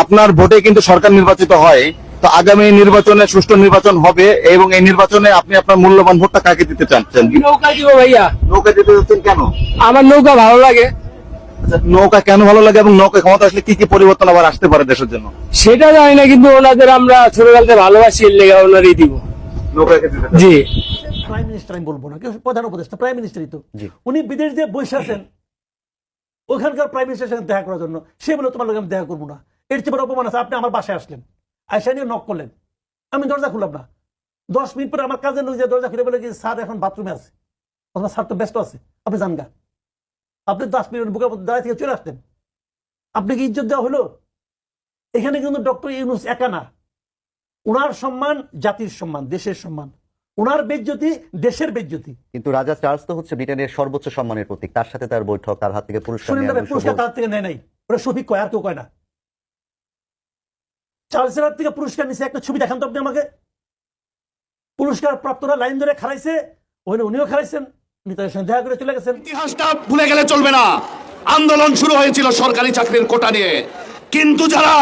আপনার ভোটে কিন্তু সরকার নির্বাচিত হয় তো আগামী নির্বাচনে সুষ্ঠু নির্বাচন হবে এবং এই নির্বাচনে আপনি আপনার মূল্যবান ভোটটা কাকে দিতে চাচ্ছেন নৌকা দিব ভাইয়া। নৌকা দিতে চাচ্ছেন কেন? আমার নৌকা ভালো লাগে। আচ্ছা, নৌকা কেন ভালো লাগে এবং নৌকা ক্ষমতা আসলে কি কি পরিবর্তন আবার আসতে পারে দেশের জন্য? সেটা জানি না কিন্তু ওনাদের আমরা ছোটবেলাতে ভালোবাসি এর লেগে ওনারই দিব। নৌকাকে জি। প্রাইম মিনিস্টার আমি বলব না প্রধান উপদেষ্টা প্রাইম মিনিস্টারই তো। উনি বিদেশ দিয়ে বসে আছেন। ওখানকার প্রাইম মিনিস্টারের সঙ্গে দেখা করার জন্য। সে বলে তোমার লোক আমি দেখা করব না। এর চেয়ে বড় অপমান আছে আপনি আমার বাসায় আসলেন। আয়সা নিয়ে নক করলেন। আমি দরজা খুললাম না। দশ মিনিট পরে আমার কাজের লোক যে দরজা খুলে বলে স্যার এখন বাথরুমে আছে। অথবা স্যার তো ব্যস্ত আছে আপনি জান গা। আপনি দশ মিনিট বুকের মধ্যে দাঁড়ায় থেকে চলে আসতেন আপনি কি ইজ্জত দেওয়া হলো? এখানে কিন্তু ডক্টর ইউনুস একা না। ওনার সম্মান জাতির সম্মান দেশের সম্মান। ওনার বেজ্জতি দেশের বেজ্জতি। কিন্তু রাজা চার্লস তো হচ্ছে ব্রিটেনের সর্বোচ্চ সম্মানের প্রতীক। তার সাথে তার বৈঠক তার হাত থেকে পুরস্কার পুরস্কার তার থেকে নেয় নাই? ওরা শফিক কয় আর কেউ কয় না। চার্লসের হাত থেকে পুরস্কার নিছে একটা ছবি দেখান তো আপনি আমাকে। পুরস্কার প্রাপ্তরা লাইন ধরে খারাইছে ওখানে উনিও খারাইছেন উনি তাদের সঙ্গে দেখা করে চলে গেছেন। ইতিহাসটা ভুলে গেলে চলবে না। আন্দোলন শুরু হয়েছিল সরকারি চাকরির কোটা নিয়ে। কিন্তু যারা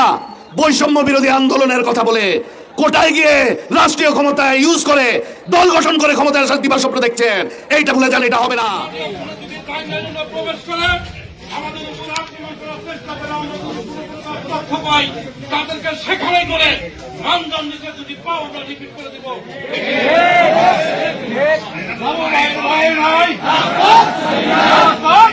বৈষম্য বিরোধী আন্দোলনের কথা বলে কোটায় গিয়ে রাষ্ট্রীয় ক্ষমতায় ইউজ করে দল গঠন করে ক্ষমতায় আসার দিবা স্বপ্ন দেখছেন এইটা ভুলে যান এটা হবে না। তথ্য পাই তাদেরকে সেখানে করে মানদণ্ডকে যদি পাও আমরা রিপিট করে দেবো বাবু ভাই ভাই ভাই